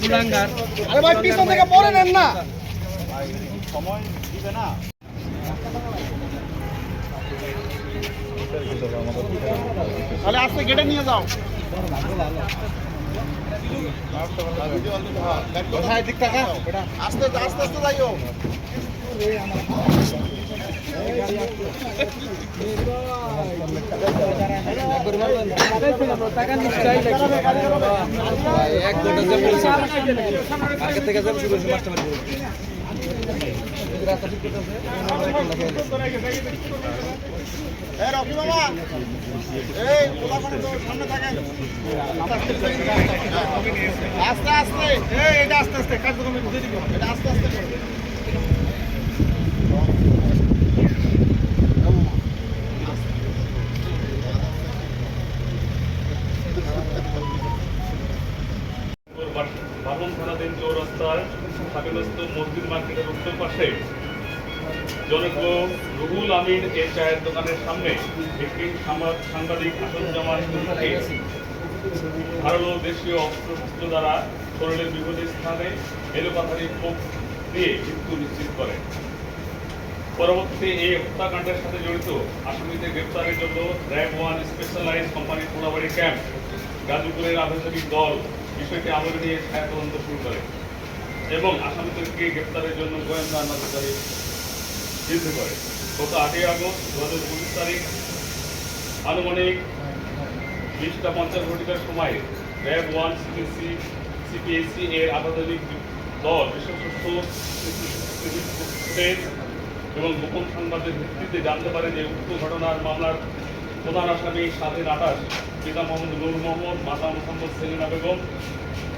কুলাঙ্গার। আরে ভাই পিছন থেকে পরে নেন না। তাহলে আজকে গেটে নিয়ে যাও। আস্তে আস্তে আস্তে যাইও এক ঘণ্টা যে বলছি আগে থেকে যাব শুরু মাস্টার আস্তে আস্তে। এটা চৌরাস্তার থাকেনস্থ মসজিদ মার্কেটের উত্তর পাশে জনক রুহুল আমিন এর চায়ের দোকানের সামনে একটি সাংবাদ- সাংবাদিক আসাদুজ্জামান থেকে ধারালো দেশীয় অস্ত্রশস্ত্র দ্বারা শরীরের বিভিন্ন স্থানে এলোপাথারি ক্ষোভ দিয়ে মৃত্যু নিশ্চিত করে। পরবর্তীতে এই হত্যাকাণ্ডের সাথে জড়িত আসামিদের গ্রেপ্তারের জন্য RAB one specialize company Polabari camp, গাজীপুরের আন্তর্জাতিক দল বিষয়টি আমলে নিয়ে ছায়া তদন্ত শুরু করে। এবং আসামিদেরকে গ্রেপ্তারের জন্য গোয়েন্দা নজরদারি বৃদ্ধি করে গত আটই আগস্ট দু হাজার পঁচিশ তারিখ আনুমানিক বিশটা পঞ্চাশ ঘটিকার সময় র্যাব ওয়ান সিপিসি সিপিএসসি এর আন্তর্জাতিক দল বিশেষজ্ঞ এবং গোপন সংবাদের ভিত্তিতে জানতে পারে যে উক্ত ঘটনার মামলার প্রধান আসামি স্বাধীন আকাশ পিতা মোহাম্মদ নূর মোহাম্মদ, মাতা মোহাম্মদ সেলিনা বেগম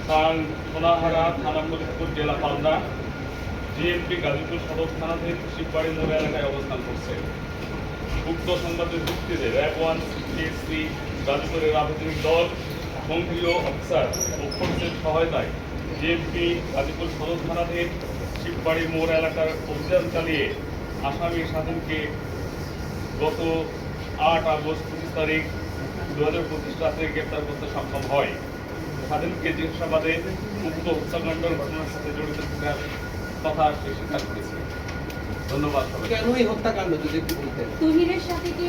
খান সোনাহারা থানা ফরিদপুর জেলা পাবনা জিএমপি গাজীপুর সদর থানাধীন শিববাড়ি মোড় এলাকায় অবস্থান করছে। উক্ত সংবাদের ভিত্তিতে র্যাব ওয়ান সিপিএসসি গাজীপুরের আবেদনিক দল সক্রিয় অফিসার ও ফোর্সের সহায়তায় জিএমপি গাজীপুর সদর থানাধীন শিববাড়ি মোড় এলাকার অভিযান চালিয়ে আসামি স্বাধীনকে গত আট আগস্ট পঁচিশ তারিখ দু হাজার পঁচিশ রাতে গ্রেপ্তার করতে সক্ষম হয়। স্বাধীনকে জিজ্ঞাসাবাদে উক্ত হত্যাকাণ্ডের ঘটনার সাথে জড়িত থাকার কথা সে স্বীকার করেছে। ধন্যবাদ কেনই কেন এই হত্যাকাণ্ড যদি একটু বলতেন? তুহিনের সাথে কি